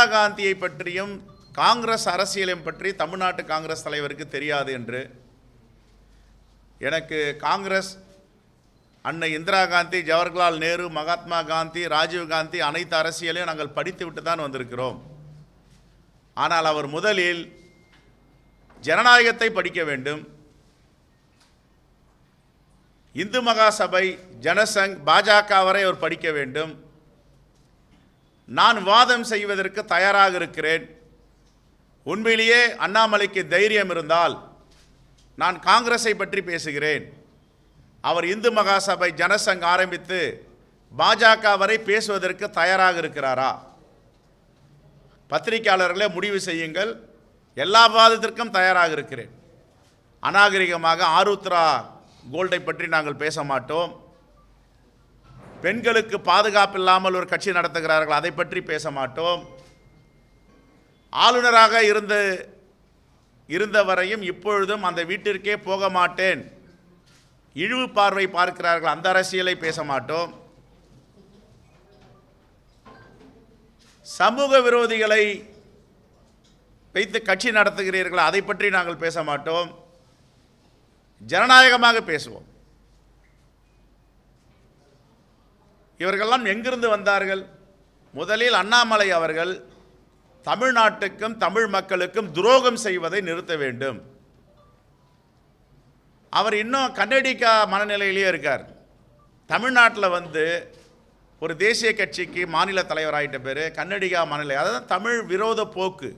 இந்திரா காந்தியை பற்றியும் காங்கிரஸ் அரசியலையும் பற்றி தமிழ்நாட்டு காங்கிரஸ் தலைவருக்கு தெரியாது என்று எனக்கு காங்கிரஸ் அன்னை இந்திரா காந்தி ஜவஹர்லால் நேரு மகாத்மா காந்தி ராஜீவ் காந்தி அனைத்து அரசியலையும் நாங்கள் படித்து விட்டு தான் வந்திருக்கிறோம். ஆனால் அவர் முதலில் ஜனநாயகத்தை படிக்க வேண்டும். இந்து மகாசபை ஜனசங் பாஜக வரை அவர் படிக்க வேண்டும். நான் வாதம் செய்வதற்கு தயாராக இருக்கிறேன். உண்மையிலேயே அண்ணாமலைக்கு தைரியம் இருந்தால் நான் காங்கிரஸை பற்றி பேசுகிறேன். அவர் இந்து மகாசபை ஜனசங் ஆரம்பித்து பாஜக வரை பேசுவதற்கு தயாராக இருக்கிறாரா? பத்திரிகையாளர்களே முடிவு செய்யுங்கள். எல்லா வாதத்திற்கும் தயாராக இருக்கிறேன். அநாகரிகமாக ஆருத்ரா கோல்டை பற்றி நாங்கள் பேச மாட்டோம். பெண்களுக்கு பாதுகாப்பு இல்லாமல் ஒரு கட்சி நடத்துகிறார்கள் அதை பற்றி பேச மாட்டோம். ஆளுநராக இருந்த இருந்த வரையும் இப்பொழுதும் அந்த வீட்டிற்கே போக மாட்டேன். இழிவு பார்வை பார்க்கிறார்கள் அந்த அரசியலை பேச மாட்டோம். சமூக விரோதிகளை வைத்து கட்சி நடத்துகிறீர்கள் அதை பற்றி நாங்கள் பேச மாட்டோம். ஜனநாயகமாக பேசுவோம். இவர்களெல்லாம் எங்கிருந்து வந்தார்கள்? முதலில் அண்ணாமலை அவர்கள் தமிழ்நாட்டுக்கும் தமிழ் மக்களுக்கும் துரோகம் செய்வதை நிறுத்த வேண்டும். அவர் இன்னும் கன்னடிக்கா மனநிலையிலேயே இருக்கார். தமிழ்நாட்டில் வந்து ஒரு தேசிய கட்சிக்கு மாநில தலைவராயிட்ட பேர் கன்னடிகா மனநிலை. அதாவது தமிழ் விரோத போக்கு.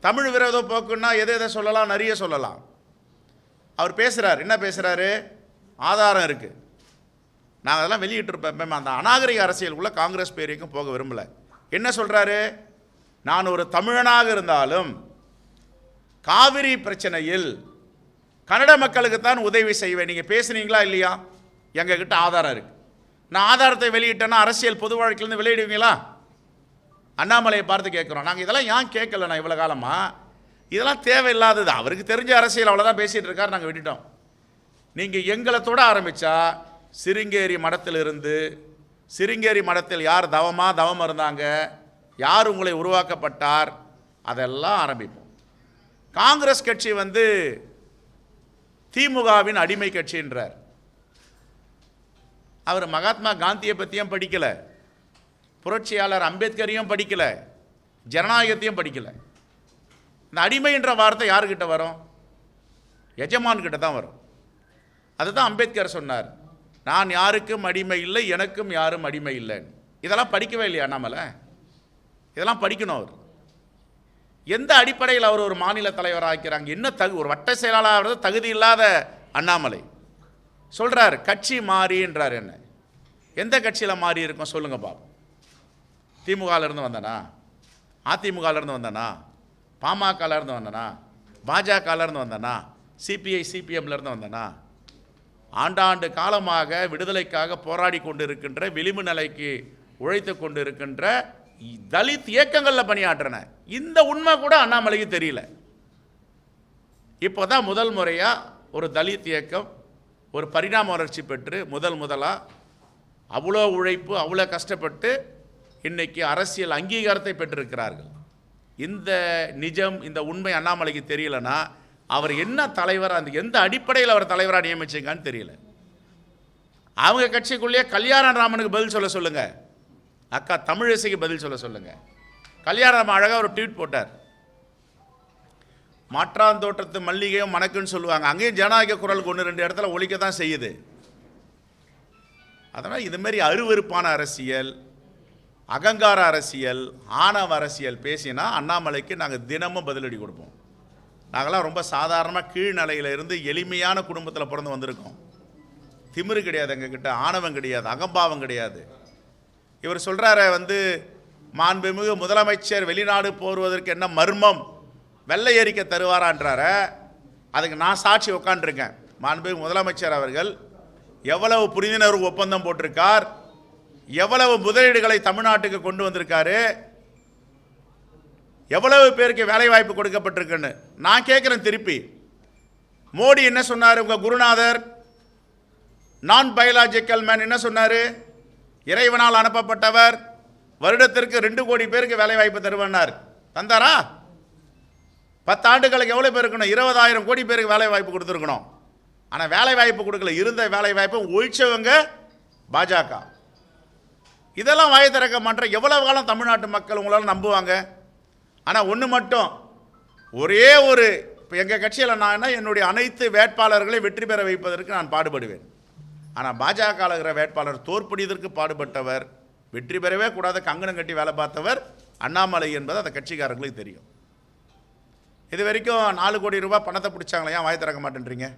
தமிழ் விரோத போக்குன்னா எதை எதை சொல்லலாம்? நிறைய சொல்லலாம். அவர் பேசுகிறார் என்ன பேசுகிறாரு ஆதாரம் இருக்குது நாங்கள் அதெல்லாம் வெளியிட்டிருப்பேன் அந்த அநாகரிக அரசியலுக்குள்ளே காங்கிரஸ் பேரிக்கும் போக விரும்பலை. என்ன சொல்கிறாரு நான் ஒரு தமிழனாக இருந்தாலும் காவிரி பிரச்சனையில் கன்னட மக்களுக்குத்தான் உதவி செய்வேன். நீங்கள் பேசுனீங்களா இல்லையா? எங்ககிட்ட ஆதாரம் இருக்குது நான் ஆதாரத்தை வெளியிட்டேன்னா அரசியல் பொது வாழ்க்கையிலேருந்து வெளியிடுவீங்களா? அண்ணாமலையை பார்த்து கேட்குறோம். நாங்கள் இதெல்லாம் ஏன் கேட்கல நான் இவ்வளோ காலமாக இதெல்லாம் தேவையில்லாதது. அவருக்கு தெரிஞ்ச அரசியல் அவ்வளோதான் பேசிகிட்டு இருக்கார். நாங்கள் விட்டுட்டோம். நீங்கள் எங்களை தொட ஆரம்பித்தா சிருங்கேரி மடத்திலிருந்து சிருங்கேரி மடத்தில் யார் தவமாக தவம் இருந்தாங்க யார் உங்களை உருவாக்கப்பட்டார் அதெல்லாம் ஆரம்பிப்போம். காங்கிரஸ் கட்சி வந்து திமுகவின் அடிமை கட்சின்றார். அவர் மகாத்மா காந்தியை பற்றியும் படிக்கலை. புரட்சியாளர் அம்பேத்கரையும் படிக்கலை. ஜனநாயகத்தையும் படிக்கலை. இந்த அடிமைன்ற வார்த்தை யாருக்கிட்ட வரும்? எஜமான்கிட்ட தான் வரும். அதுதான் அம்பேத்கர் சொன்னார். நான் யாருக்கும் அடிமை இல்லை எனக்கும் யாரும் அடிமை இல்லைன்னு. இதெல்லாம் படிக்கவே இல்லையா அண்ணாமலை இதெல்லாம் படிக்கணும் அவர். எந்த அடிப்படையில் அவர் ஒரு மாநில தலைவராக ஆக்கிறாங்க? என்ன தகு ஒரு வட்ட செயலாளர் தகுதி இல்லாத அண்ணாமலை. சொல்கிறார் கட்சி மாறின்றார் என்ன? எந்த கட்சியில் மாறி இருக்கும் சொல்லுங்கள் பாப்போம். திமுகலேருந்து வந்தனா? அதிமுகலேருந்து வந்தனா? பாமகலேருந்து வந்தனா? பாஜகலேருந்து இருந்து சிபிஐ சிபிஎம்லேருந்து வந்தனா? ஆண்டாண்டு காலமாக விடுதலைக்காக போராடி கொண்டிருக்கின்ற விளிம்பு நிலைக்கு உழைத்து கொண்டிருக்கின்ற தலித் இயக்கங்களில் பணியாற்றின. இந்த உண்மை கூட அண்ணாமலைக்கு தெரியல. இப்போ தான் முதல் முறையாக ஒரு தலித் இயக்கம் ஒரு பரிணாம வளர்ச்சி பெற்று முதல் முதலாக அவ்வளோ உழைப்பு அவ்வளோ கஷ்டப்பட்டு இன்னைக்கு அரசியல் அங்கீகாரத்தை பெற்றிருக்கிறார்கள். இந்த நிஜம் இந்த உண்மை அண்ணாமலைக்கு தெரியலனா அவர் என்ன தலைவர் அந்த எந்த அடிப்படையில் அவர் தலைவராக நியமிச்சிங்கன்னு தெரியல. அவங்க கட்சிக்குள்ளேயே கல்யாண ராமனுக்கு பதில் சொல்ல சொல்லுங்க. அக்கா தமிழிசைக்கு பதில் சொல்ல சொல்லுங்க. கல்யாணராமன் அழகாக ஒரு ட்வீட் போட்டார். மாற்றாந்தோட்டத்து மல்லிகையும் மணக்குன்னு சொல்லுவாங்க. அங்கேயும் ஜனநாயக குரல் ஒன்று ரெண்டு இடத்துல ஒழிக்க தான் செய்யுது. அதனால் இதுமாரி அருவருப்பான அரசியல் அகங்கார அரசியல் ஆணவ அரசியல் பேசினா அண்ணாமலைக்கு நாங்கள் தினமும் பதிலடி கொடுப்போம். நாங்களாம் ரொம்ப சாதாரணமாக கீழ்நிலையில் இருந்து எளிமையான குடும்பத்தில் பிறந்து வந்திருக்கோம். திமிரு கிடையாது எங்ககிட்ட ஆணவம் கிடையாது அகம்பாவம் கிடையாது. இவர் சொல்கிறார வந்து மாண்புமிகு முதலமைச்சர் வெளிநாடு போருவதற்கு என்ன மர்மம்? வெள்ளை அறிக்கை தருவாரான்றார. அதுக்கு நான் சாட்சி உட்காண்டிருக்கேன் மாண்புமிகு முதலமைச்சர் அவர்கள் எவ்வளவு புரிந்துணர்வு ஒப்பந்தம் போட்டிருக்கார்? எவ்வளவு முதலீடுகளை தமிழ்நாட்டுக்கு கொண்டு வந்திருக்காரு? எவ்வளவு பேருக்கு வேலைவாய்ப்பு கொடுக்கப்பட்டிருக்குன்னு? நான் கேட்குறேன் திருப்பி. மோடி என்ன சொன்னார்? உங்கள் குருநாதர் நான் பயாலாஜிக்கல் மேன் என்ன சொன்னார்? இறைவனால் அனுப்பப்பட்டவர் வருடத்திற்கு ரெண்டு கோடி பேருக்கு வேலைவாய்ப்பு தருவனார் தந்தாரா? பத்து ஆண்டுகளுக்கு எவ்வளோ பேர் இருக்கணும்? இருபதாயிரம் கோடி பேருக்கு வேலைவாய்ப்பு கொடுத்துருக்கணும். ஆனால் வேலைவாய்ப்பு கொடுக்கல. இருந்த வேலைவாய்ப்பை ஒழிச்சவங்க பாஜக. இதெல்லாம் வாயை திறக்க மாட்டேன் எவ்வளவு காலம் தமிழ்நாட்டு மக்கள் உங்களால் நம்புவாங்க? ஆனால் ஒன்று மட்டும். ஒரே ஒரு இப்போ எங்கள் கட்சியில் நான் என்னுடைய அனைத்து வேட்பாளர்களை வெற்றி பெற வைப்பதற்கு நான் பாடுபடுவேன். ஆனால் பாஜக இருக்கிற வேட்பாளர் தோற்படியதற்கு பாடுபட்டவர் வெற்றி பெறவே கூடாத கங்கணம் கட்டி வேலை பார்த்தவர் அண்ணாமலை என்பது அந்த கட்சிக்காரங்களுக்கு தெரியும். இது வரைக்கும் நாலு கோடி ரூபாய் பணத்தை பிடிச்சாங்களே? ஏன் வாய் திறக்க மாட்டேன்றீங்க?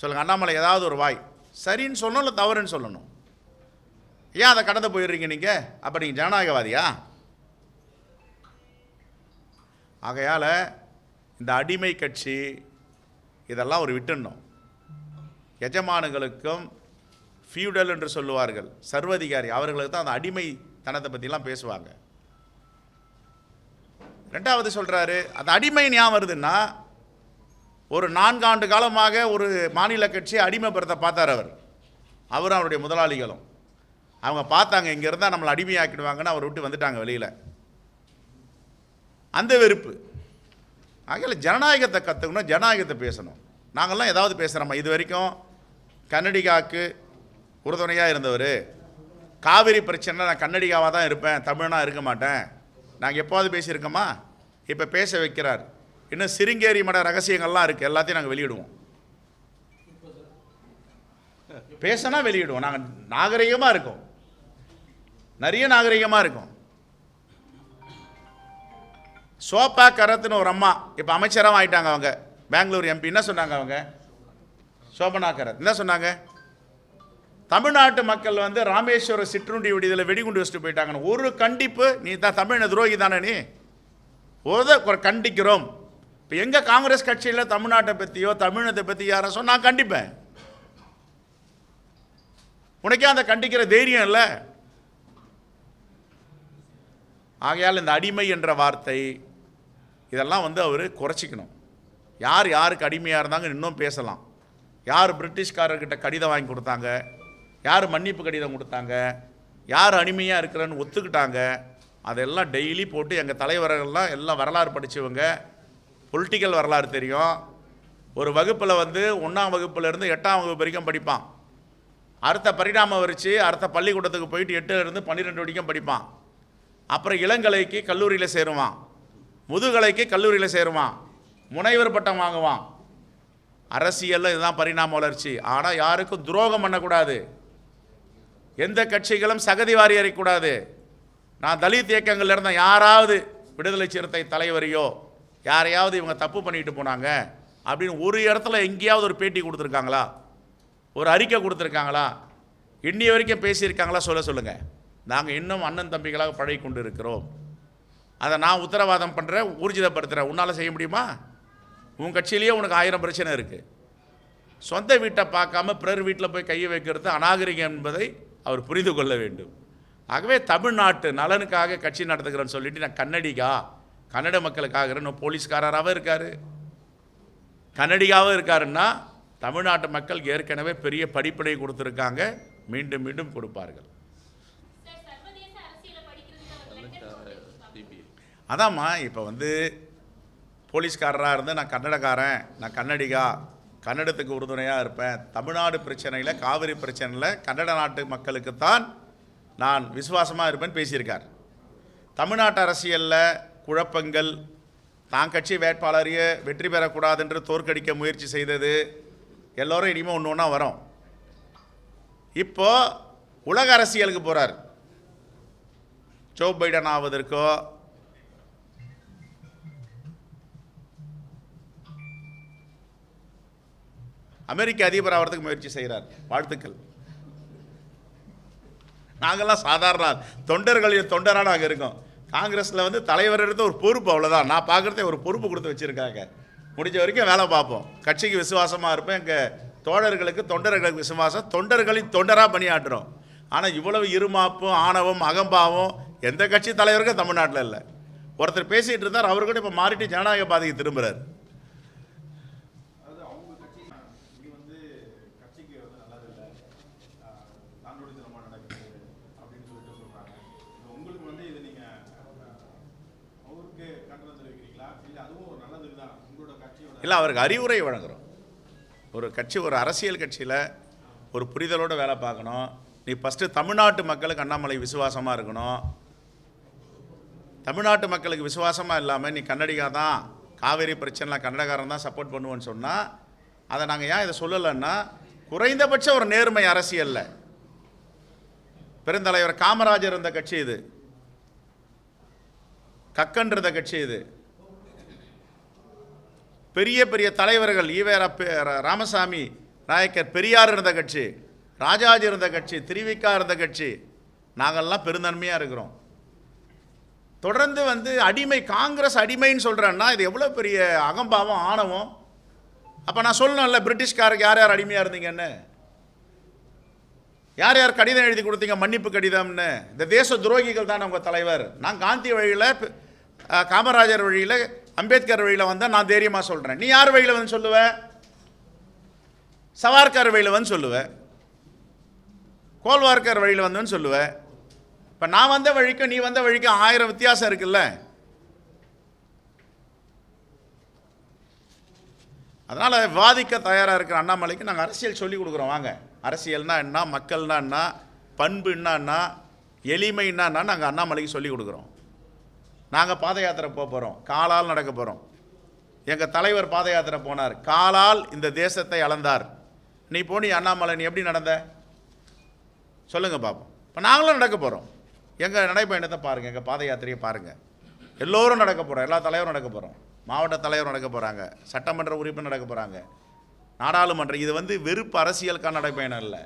சொல்லுங்கள் அண்ணாமலை ஏதாவது ஒரு வாய். சரின்னு சொல்லணும் இல்லை தவறுன்னு சொல்லணும்? ஏன் அதை கடந்து போயிடுறீங்க நீங்கள் அப்போ நீங்கள் ஜனநாயகவாதியா? ஆகையால் இந்த அடிமை கட்சி இதெல்லாம் ஒரு விட்டுடணும். எஜமானுகளுக்கும் ஃபியூடல் என்று சொல்லுவார்கள். சர்வதிகாரி அவர்களுக்கு தான் அந்த அடிமை தனத்தை பற்றிலாம் பேசுவாங்க. ரெண்டாவது சொல்கிறாரு அந்த அடிமை ஞாபகம் வருதுன்னா ஒரு நான்காண்டு காலமாக ஒரு மாநில கட்சி அடிமைப்படுத்த பார்த்தார் அவர். அவரும் அவருடைய முதலாளிகளும். அவங்க பார்த்தாங்க இங்கே இருந்தால் நம்மளை அடிமையாக்கிடுவாங்கன்னு அவர் விட்டு வந்துட்டாங்க வெளியில். அந்த வெறுப்பு. ஆகையில் ஜனநாயகத்தை கற்றுக்கணும் ஜனநாயகத்தை பேசணும். நாங்கள்லாம் ஏதாவது பேசுகிறோமா இது வரைக்கும் கன்னடிகாவுக்கு உறுதுணையாக இருந்தவர். காவிரி பிரச்சனை நான் கன்னடிகாவாக தான் இருப்பேன் தமிழனாக இருக்க மாட்டேன். நாங்கள் எப்போவாது பேசியிருக்கோமா? இப்போ பேச வைக்கிறார். இன்னும் சிருங்கேரி மட ரகசியங்கள்லாம் இருக்குது எல்லாத்தையும் நாங்கள் வெளியிடுவோம். பேசினா வெளியிடுவோம். நாங்கள் நாகரிகமாக இருக்கோம். நிறைய நாகரிகமாக இருக்கும். சோபா கரத்னு ஒரு அம்மா. இப்போ அமைச்சராக ஆயிட்டாங்க அவங்க. பெங்களூர் எம்பி என்ன சொன்னாங்க அவங்க? சோபனா கரத். என்ன சொன்னாங்க? தமிழ்நாட்டு மக்கள் வந்து ராமேஸ்வரம் சிற்றுண்டி விடுதலை வெடிகுண்டு வச்சுட்டு போயிட்டாங்கன்னு. ஒரு கண்டிப்பு நீ தான் தமிழ துரோகி தானே நீ? ஒரு கண்டிக்கிறோம். இப்போ எங்கள் காங்கிரஸ் கட்சியில் தமிழ்நாட்டை பற்றியோ தமிழத்தை பற்றி யாரோ சொன்னா நான் கண்டிப்பேன். உனக்கே அந்த கண்டிக்கிற தைரியம் இல்லை. ஆகையால் இந்த அடிமை என்ற வார்த்தை இதெல்லாம் வந்து அவர் குறைச்சிக்கணும். யார் யாருக்கு அடிமையாக இருந்தாங்க இன்னும் பேசலாம். யார் பிரிட்டிஷ்காரர்கிட்ட கடிதம் வாங்கி கொடுத்தாங்க? யார் மன்னிப்பு கடிதம் கொடுத்தாங்க? யார் அடிமையாக இருக்கிறன்னு ஒத்துக்கிட்டாங்க? அதெல்லாம் டெய்லி போட்டு எங்கள் தலைவர்கள்லாம் எல்லாம் வரலாறு படித்தவங்க பொலிட்டிக்கல் வரலாறு தெரியும். ஒரு வகுப்பில் வந்து ஒன்றாம் வகுப்புலேருந்து எட்டாம் வகுப்பு வரைக்கும் படிப்பான். அடுத்த பரிணாமம் வரிச்சு அடுத்த பள்ளிக்கூடத்துக்கு போயிட்டு எட்டுலேருந்து பன்னிரெண்டு வரைக்கும் படிப்பான். அப்புறம் இளங்கலைக்கு கல்லூரியில் சேருவான். முதுகலைக்கு கல்லூரியில் சேருவான். முனைவர் பட்டம் வாங்குவான். அரசியலில் இதுதான் பரிணாம வளர்ச்சி. ஆனால் யாருக்கும் துரோகம் பண்ணக்கூடாது. எந்த கட்சிகளும் சகதி வாரி அறிக்கூடாது நான் தலித் இயக்கங்கள் இருந்த யாராவது விடுதலை சிறுத்தை தலைவரையோ யாரையாவது இவங்க தப்பு பண்ணிட்டு போனாங்க அப்படின்னு ஒரு இடத்துல எங்கேயாவது ஒரு பேட்டி கொடுத்துருக்காங்களா? ஒரு அறிக்கை கொடுத்துருக்காங்களா? இன்னி வரைக்கும் பேசியிருக்காங்களா? சொல்ல சொல்லுங்கள் நாங்கள் இன்னும் அண்ணன் தம்பிகளாக பழகி கொண்டு இருக்கிறோம் அதை நான் உத்தரவாதம் பண்ணுறேன் ஊர்ஜிதப்படுத்துகிறேன் உன்னால் செய்ய முடியுமா? உன் கட்சியிலேயே உனக்கு ஆயிரம் பிரச்சனை இருக்குது சொந்த வீட்டை பார்க்காம பிறர் வீட்டில் போய் கையை வைக்கிறது அநாகரிகம் என்பதை அவர் புரிந்து கொள்ள வேண்டும். ஆகவே தமிழ்நாட்டு நலனுக்காக கட்சி நடத்துகிறேன்னு சொல்லிட்டு நான் கன்னடிகா கன்னட மக்களுக்காக இன்னும் போலீஸ்காரராகவும் இருக்கார். கன்னடிகாவும் இருக்காருன்னா தமிழ்நாட்டு மக்கள் ஏற்கனவே பெரிய படிப்பினை கொடுத்துருக்காங்க. மீண்டும் மீண்டும் கொடுப்பார்கள் சார் சர்வதேச அரசியலை படிக்கிறதுக்கு அவர் லண்டன் போட்டிருக்காங்க. அதாம்மா இப்போ வந்து போலீஸ்காரராக இருந்து நான் கன்னடக்காரன் நான் கன்னடிகா கன்னடத்துக்கு உறுதுணையாக இருப்பேன். தமிழ்நாடு பிரச்சனையில் காவிரி பிரச்சனையில் கன்னட நாட்டு மக்களுக்குத்தான் நான் விசுவாசமாக இருப்பேன்னு பேசியிருக்கார். தமிழ்நாட்டு அரசியலில் குழப்பங்கள் தான் கட்சி வேட்பாளரையே வெற்றி பெறக்கூடாதென்று தோற்கடிக்க முயற்சி செய்தது எல்லோரும் இனிமேல் ஒன்று ஒன்றா வரும். இப்போ உலக அரசியலுக்கு போகிறார் ஜோ பைடன் ஆவதற்கோ அமெரிக்க அதிபர் ஆகிறதுக்கு முயற்சி செய்கிறார் வாழ்த்துக்கள். நாங்கள்லாம் சாதாரண தொண்டர்களின் தொண்டராக நாங்கள் இருக்கோம். காங்கிரஸில் வந்து தலைவர் எடுத்த ஒரு பொறுப்பு அவ்வளோதான் நான் பார்க்குறதே ஒரு பொறுப்பு கொடுத்து வச்சுருக்காங்க. முடிஞ்ச வரைக்கும் வேலை பார்ப்போம். கட்சிக்கு விசுவாசமாக இருப்பேன் எங்கள் தோழர்களுக்கு தொண்டர்களுக்கு விசுவாசம். தொண்டர்களின் தொண்டராக பணியாற்றுறோம். ஆனால் இவ்வளவு இருமாப்பும் ஆணவம் அகம்பாவம் எந்த கட்சி தலைவருக்கும் தமிழ்நாட்டில் இல்லை. ஒருத்தர் பேசிகிட்டு இருந்தார். அவர் கூட இப்போ மாறிட்டு ஜனநாயக பாதைக்கு திரும்புகிறார் அதாவது அவங்க கட்சி இது வந்து கட்சிக்கு வந்து நல்லது இல்லை நாடோடித்தனமாக நடக்குது அப்படின்னு சொல்லிட்டு சொல்றாங்க இல்லை அவருக்கு அறிவுரை வழங்குறோம். ஒரு கட்சி ஒரு அரசியல் கட்சியில் ஒரு புரிதலோடு வேலை பார்க்கணும். நீ ஃபஸ்ட்டு தமிழ்நாட்டு மக்களுக்கு அண்ணாமலை விசுவாசமாக இருக்கணும். தமிழ்நாட்டு மக்களுக்கு விசுவாசமாக இல்லாமல் நீ கன்னடிகா தான் காவேரி பிரச்சனைலாம் கன்னடகாரன் தான் சப்போர்ட் பண்ணுவோன்னு சொன்னால் அதை நாங்கள் ஏன் இதை சொல்லலைன்னா குறைந்தபட்சம் ஒரு நேர்மை அரசியலில். பெருந்தலைவர் காமராஜர் இருந்த கட்சி இது. கக்கன் இருந்த கட்சி இது. பெரிய பெரிய தலைவர்கள் ஈவேரா ர- ராமசாமி நாயக்கர் பெரியார் இருந்த கட்சி ராஜாஜி இருந்த கட்சி திருவிக்கா இருந்த கட்சி நாங்கள்லாம் பெருந்தன்மையாக இருக்கிறோம். தொடர்ந்து வந்து அடிமை காங்கிரஸ் அடிமைன்னு சொல்கிறேன்னா இது எவ்வளோ பெரிய அகம்பாவம் ஆணவம்? அப்போ நான் சொல்லணும்ல பிரிட்டிஷ்காருக்கு யார் யார் அடிமையாக இருந்தீங்கன்னு? யார் யார் கடிதம் எழுதி கொடுத்தீங்க மன்னிப்பு கடிதம்னு? இந்த தேச துரோகிகள் தான் உங்கள் தலைவர். நான் காந்தி வழியில் காமராஜர் வழியில் அம்பேத்கர் வழியில் வந்தால் நான் தைரியமாக சொல்கிறேன் நீ யார் வழியில் வந்து சொல்லுவ? சவார்கர் வழியில் வந்து சொல்லுவ. கோல்வார்கர் வழியில் வந்தேன்னு சொல்லுவ. இப்போ நான் வந்த வழிக்கும் நீ வந்த வழிக்கும் ஆயிரம் வித்தியாசம் இருக்குல்ல? அதனால் வாதிக்க தயாராக இருக்கிற அண்ணாமலைக்கு நாங்கள் அரசியல் சொல்லிக் கொடுக்குறோம். வாங்க. அரசியல்னா என்ன? மக்கள்னா என்ன? பண்புன்னா என்ன? எளிமைன்னா என்ன நாங்கள் அண்ணாமலைக்கு சொல்லிக் கொடுக்குறோம். நாங்கள் பாத யாத்திரை போக போகிறோம் காலால் நடக்க போகிறோம் எங்கள் தலைவர் பாத யாத்திரை போனார். காலால் இந்த தேசத்தை அளந்தார். நீ போனி அண்ணாமலை நீ எப்படி நடந்த? சொல்லுங்கள் பார்ப்போம் இப்போ நாங்களும் நடக்க போகிறோம் எங்கள் நடைப்பயணத்தை பாருங்கள் எங்கள் பாத யாத்திரையை பாருங்கள் எல்லோரும் நடக்க போகிறோம் எல்லா தலைவரும் நடக்க போகிறோம் மாவட்ட தலைவர் நடக்க போகிறாங்க சட்டமன்ற உறுப்பினர் நடக்க போகிறாங்க நாடாளுமன்றம் இது வந்து வெறுப்பு அரசியலுக்கான நடைப்பயணம் இல்லை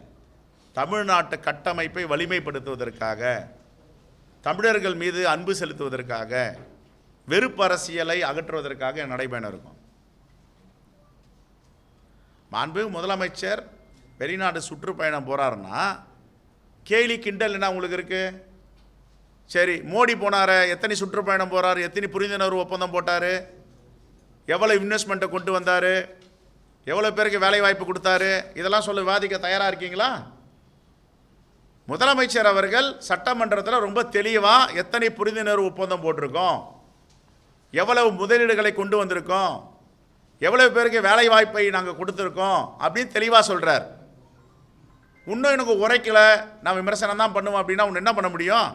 தமிழ்நாட்டு கட்டமைப்பை வலிமைப்படுத்துவதற்காக தமிழர்கள் மீது அன்பு செலுத்துவதற்காக வெறுப்பு அரசியலை அகற்றுவதற்காக என் நடைபயணம் இருக்கும். மாண்பு முதலமைச்சர் வெளிநாடு சுற்றுப்பயணம் போகிறாருன்னா கேலி கிண்டல் என்ன உங்களுக்கு இருக்குது சரி மோடி போனாரு எத்தனை சுற்றுப்பயணம் போகிறார் எத்தனை புரிந்துணர்வு ஒப்பந்தம் போட்டார்? எவ்வளோ இன்வெஸ்ட்மெண்ட்டை கொண்டு வந்தார்? எவ்வளோ பேருக்கு வேலை வாய்ப்பு கொடுத்தாரு? இதெல்லாம் சொல்ல விவாதிக்க தயாராக இருக்கீங்களா? முதலமைச்சர் அவர்கள் சட்டமன்றத்தில் ரொம்ப தெளிவாக எத்தனை புரிந்துணர்வு ஒப்பந்தம் போட்டிருக்கோம்? எவ்வளவு முதலீடுகளை கொண்டு வந்திருக்கோம்? எவ்வளவு பேருக்கு வேலை வாய்ப்பை நாங்கள் கொடுத்துருக்கோம்? அப்படின்னு தெளிவாக சொல்கிறார் இன்னும் எனக்கு உரைக்கல. நான் விமர்சனம் தான் பண்ணுவோம் அப்படின்னா ஒன்று என்ன பண்ண முடியும்?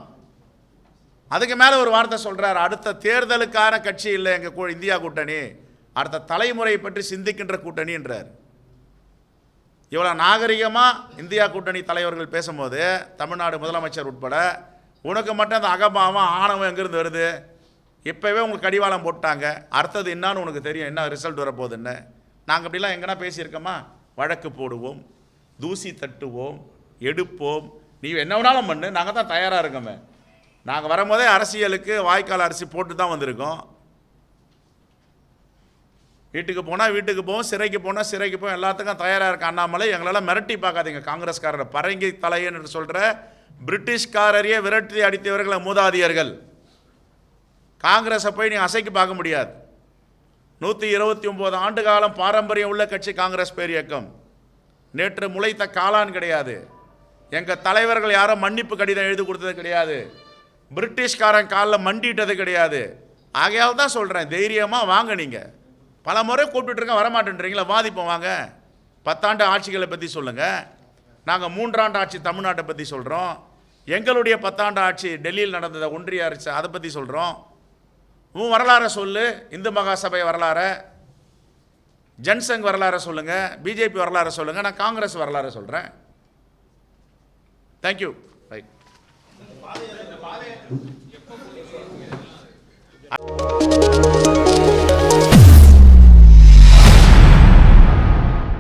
அதுக்கு மேலே ஒரு வார்த்தை சொல்கிறார் அடுத்த தேர்தலுக்கான கட்சி இல்லை எங்கள் இந்தியா கூட்டணி. அடுத்த தலைமுறையை பற்றி சிந்திக்கின்ற கூட்டணின்றார். இவ்வளோ நாகரிகமாக இந்தியா கூட்டணி தலைவர்கள் பேசும்போது தமிழ்நாடு முதலமைச்சர் உட்பட உனக்கு மட்டும் அந்த அகபாவம் ஆணவம் எங்கேருந்து வருது? இப்போவே உங்களுக்கு கடிவாளம் போட்டாங்க. அடுத்தது என்னான்னு உனக்கு தெரியும். என்ன ரிசல்ட் வரப்போகுதுன்னு. நாங்கள் அப்படிலாம் எங்கன்னா பேசியிருக்கோமா? வழக்கு போடுவோம் தூசி தட்டுவோம் எடுப்போம். நீ என்ன வேணாலும் பண்ணு. நாங்கள் தான் தயாராக இருக்கோமே. நாங்கள் வரும்போதே அரசியலுக்கு வாய்க்கால் அரிசி போட்டு தான் வந்திருக்கோம். வீட்டுக்கு போனால் வீட்டுக்கு போவோம் சிறைக்கு போனால் சிறைக்கு போவோம். எல்லாத்துக்கும் தயாராக இருக்க அண்ணாமலை எங்களெல்லாம் மிரட்டி பார்க்காதீங்க. காங்கிரஸ்காரர் பரங்கி தலையன்னு சொல்கிற பிரிட்டிஷ்காரரையே விரட்டி அடித்தவர்களை மூதாதியர்கள். காங்கிரஸை போய் நீங்கள் அசைக்கு பார்க்க முடியாது. நூற்றி இருபத்தி ஒம்பது ஆண்டு காலம் பாரம்பரியம் உள்ள கட்சி காங்கிரஸ் பேர் இயக்கம். நேற்று முளைத்த காளான் கிடையாது. எங்கள் தலைவர்கள் யாரும் மன்னிப்பு கடிதம் எழுதி கொடுத்தது கிடையாது. பிரிட்டிஷ்காரன் காலில் மண்டிட்டது கிடையாது. ஆகையால் தான் சொல்கிறேன் தைரியமாக வாங்க நீங்கள் பல முறை கூப்பிட்டுருக்கேன் வரமாட்டேன்றீங்களா? வாதிப்போம் வாங்க. பத்தாண்டு ஆட்சிகளை பற்றி சொல்லுங்கள் நாங்கள் மூன்றாண்டு ஆட்சி தமிழ்நாட்டை பற்றி சொல்கிறோம் எங்களுடைய பத்தாண்டு ஆட்சி டெல்லியில் நடந்ததை ஒன்றிய அரசு அதை பற்றி சொல்கிறோம் உன் வரலாறை சொல்லு இந்து மகாசபை வரலாறை. ஜன்சங் வரலாறை சொல்லுங்கள் பிஜேபி வரலாறை சொல்லுங்கள் நான் காங்கிரஸ் வரலாறை சொல்கிறேன் தேங்க்யூ ரைட்